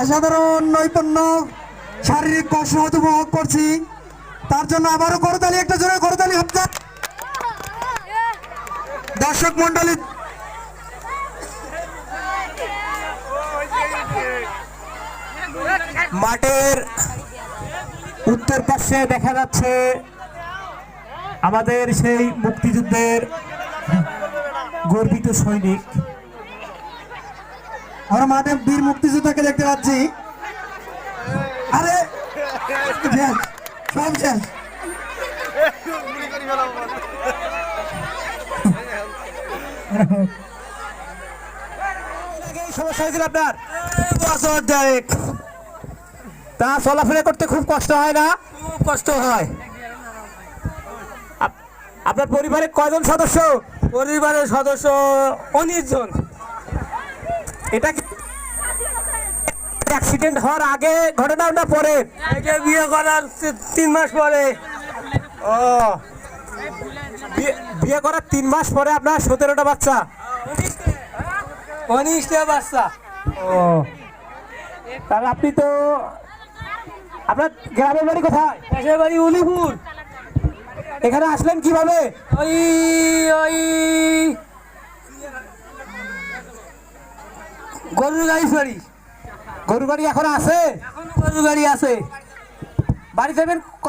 অসাধারণ নৈপুণ্য, শারীরিক কসরত উপভোগ করছি। তার জন্য আবারও করতালি, একটা জোরে করতালি হচ্ছে দর্শক মন্ডলী মাঠের উত্তর পাশে দেখা যাচ্ছে আমাদের সেই মুক্তিযুদ্ধের গর্বিত সৈনিক। আমরা মাঠে বীর মুক্তিযোদ্ধাকে দেখতে পাচ্ছি। আরে সব শেষ। সমস্যা হয়েছিল আপনার? বছর তা চলাফেরা করতে খুব কষ্ট হয় না? খুব কষ্ট হয়। আপ- আপনার পরিবারে কয়জন সদস্য? পরিবারের সদস্য উনিশ জন। এটা অ্যাক্সিডেন্ট হওয়ার আগে ঘটনা না পরে? এটা বিয়ে করার তিন মাস পরে। ও। বিয়ে- করার তিন মাস পরে আপনার সতেরোটা বাচ্চা? উনিশটা বাচ্চা। ও। তাহলে আপনি তো আপনার গ্রামের বাড়ি কোথায়? বাড়ি উলিপুর। এখানে আসলেন কীভাবে? ওই ওই গরুর গাড়ি সরি গরু গাড়ি এখন আছে? গরু গাড়ি আছে। বাড়ি যাবেন?